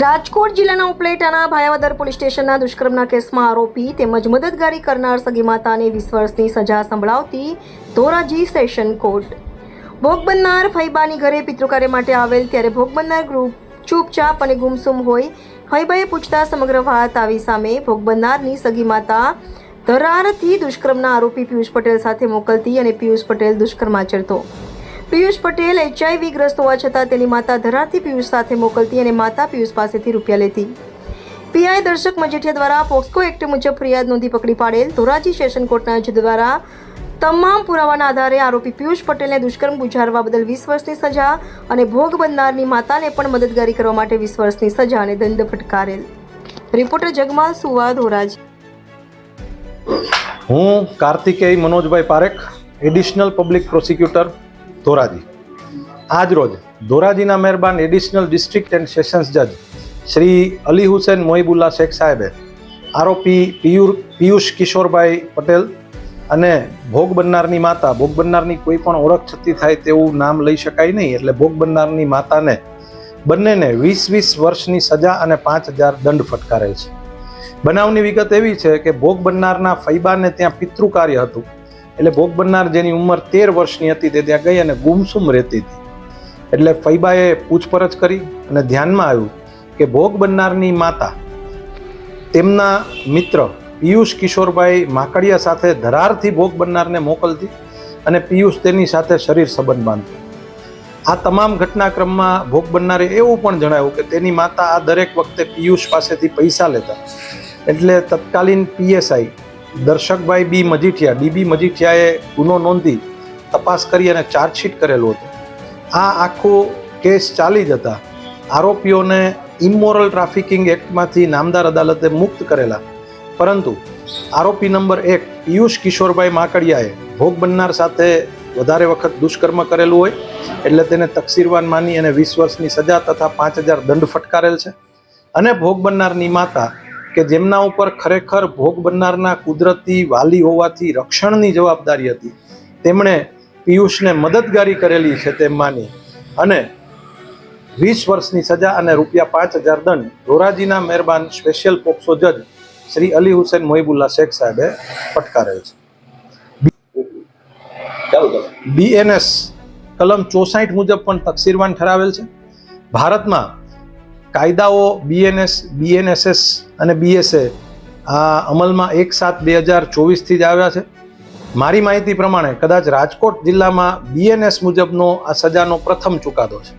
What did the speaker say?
રાજકોટ જિલ્લાના ઉપલેટાના ભાયાવદર પોલીસ સ્ટેશનના દુષ્કર્મના કેસમાં આરોપી તેમજ મદદગારી કરનાર સગી માતાને વીસ વર્ષની સજા સંભળાવતી ધોરાજી સેશન કોર્ટ. ભોગ બનનાર ફૈબાની ઘરે પિતૃકાર્ય માટે આવેલ ત્યારે ભોગ બનનાર ગ્રુપ ચૂપચાપ અને ગુમસુમ હોય ફૈબાએ પૂછતા સમગ્ર વાત આવી સામે ભોગ બનનારની સગી માતા ધરારથી દુષ્કર્મના આરોપી પિયુષ પટેલ સાથે મોકલતી અને પિયુષ પટેલ દુષ્કર્મ આચરતો પિયુષ પટેલ એચઆઈવી ગ્રસ્ત હોવા છતાં તેની માતા ધરારથી પિયુષ સાથે મોકલતી અને માતા પિયુષ પાસેથી રૂપિયા લેતી. પીઆઈ દર્શક મજીઠિયા દ્વારા પોક્સકો એક્ટ મુજબ ફરિયાદ નોંધી પકડી પાડેલ ધોરાજી સેશન કોર્ટના જજ દ્વારા તમામ પુરાવાના આધારે આરોપી પિયુષ પટેલને દુષ્કર્મ ગુજારવા બદલ વીસ વર્ષની સજા અને ભોગ બનનારની માતાને પણ મદદગારી કરવા માટે વીસ વર્ષની સજા અને દંડ ફટકારેલ. રિપોર્ટર જગમાલ સુવા, ધોરાજી. હું Kartikeya Manojbhai Parekh, additional public prosecutor Dhoraji. આજરોજ ધોરાજીના મહેરબાન એડિશનલ ડિસ્ટ્રિક્ટ એન્ડ સેશન્સ જજ શ્રી અલી હુસેન મોહિબુલ્લા શેખ સાહેબે આરોપી પિયુર, પિયુષ કિશોરભાઈ પટેલ અને ભોગ બનનારની માતા, ભોગ બનનારની કોઈ પણ ઓળખ છતી થાય તેવું નામ લઈ શકાય નહીં, એટલે ભોગ બનનારની માતાને બંનેને વીસ વીસ વર્ષની સજા અને પાંચ હજાર દંડ ફટકારેલ છે. બનાવની વિગત એવી છે કે ભોગ બનનારના ફૈબાને ત્યાં પિતૃ કાર્ય હતું. એટલે ભોગ બનનાર જેની ઉંમર તેર વર્ષની હતી તે ત્યાં ગઈ અને ગુમસુમ રહેતી હતી. એટલે ફૈબાએ પૂછપરછ કરી અને ધ્યાનમાં આવ્યું કે ભોગ બનનારની માતા તેમના મિત્ર પિયુષ કિશોરભાઈ માકડિયા સાથે ધરારથી ભોગ બનનારને મોકલતી અને પિયુષ તેની સાથે શરીર સંબંધ બાંધતો. આ તમામ ઘટનાક્રમમાં ભોગ બનનારે એવું પણ જણાવ્યું કે તેની માતા આ દરેક વખતે પિયુષ પાસેથી પૈસા લેતા. એટલે તત્કાલીન પીએસઆઈ દર્શકભાઈ બી મજીઠિયા બીબી મજીઠિયાએ ગુનો નોંધી તપાસ કરી અને ચાર્જશીટ કરેલું હતું. આ આખો કેસ ચાલી જતા આરોપીઓને ઇમોરલ ટ્રાફિકિંગ એક્ટમાંથી નામદાર અદાલતે મુક્ત કરેલા. પરંતુ આરોપી નંબર એક પિયુષ કિશોરભાઈ માકડિયાએ ભોગ બનનાર સાથે વધારે વખત દુષ્કર્મ કરેલું હોય એટલે તેને તકસીરવાન માની અને વીસ વર્ષની સજા તથા પાંચ હજાર દંડ ફટકારેલ છે. અને ભોગ બનનારની માતા કે જેમના ઉપર ખરેખર ભોગ બનનારના કુદરતી વાલી હોવાથી રક્ષણની જવાબદારી હતી. તેમણે પિયુષને મદદગારી કરેલી છે તેમ માની અને વીસ વર્ષની સજા અને રૂપિયા પાંચ હજાર દંડ ધોરાજીના મહેરબાન સ્પેશિયલ પોક્સો જજ શ્રી અલી હુસેન મોહિબુલ્લા શેખ સાહેબે ફટકારેલ છે. બીએનએસ કલમ ચોસાઠ મુજબ પણ તકસીરવાન ઠરાવેલ છે. ભારતમાં કાયદાઓ બીએનએસ બીએનએસએસ અને બીએસએ આ અમલમાં એક સાત બે હજાર ચોવીસથી જ આવ્યા છે. મારી માહિતી પ્રમાણે કદાચ રાજકોટ જિલ્લામાં બીએનએસ મુજબનો આ સજાનો પ્રથમ ચુકાદો છે.